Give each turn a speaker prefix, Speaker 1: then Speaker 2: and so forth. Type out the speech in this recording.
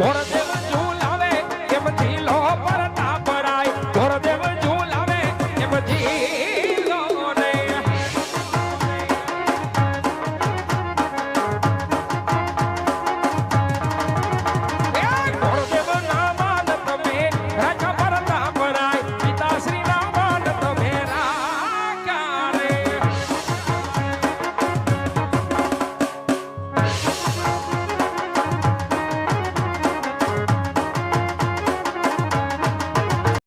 Speaker 1: ઝૂલાવે એમ ઢીલો પર તાપરાય ઘોડદેવ ઝૂલાવે એમ ઢીલો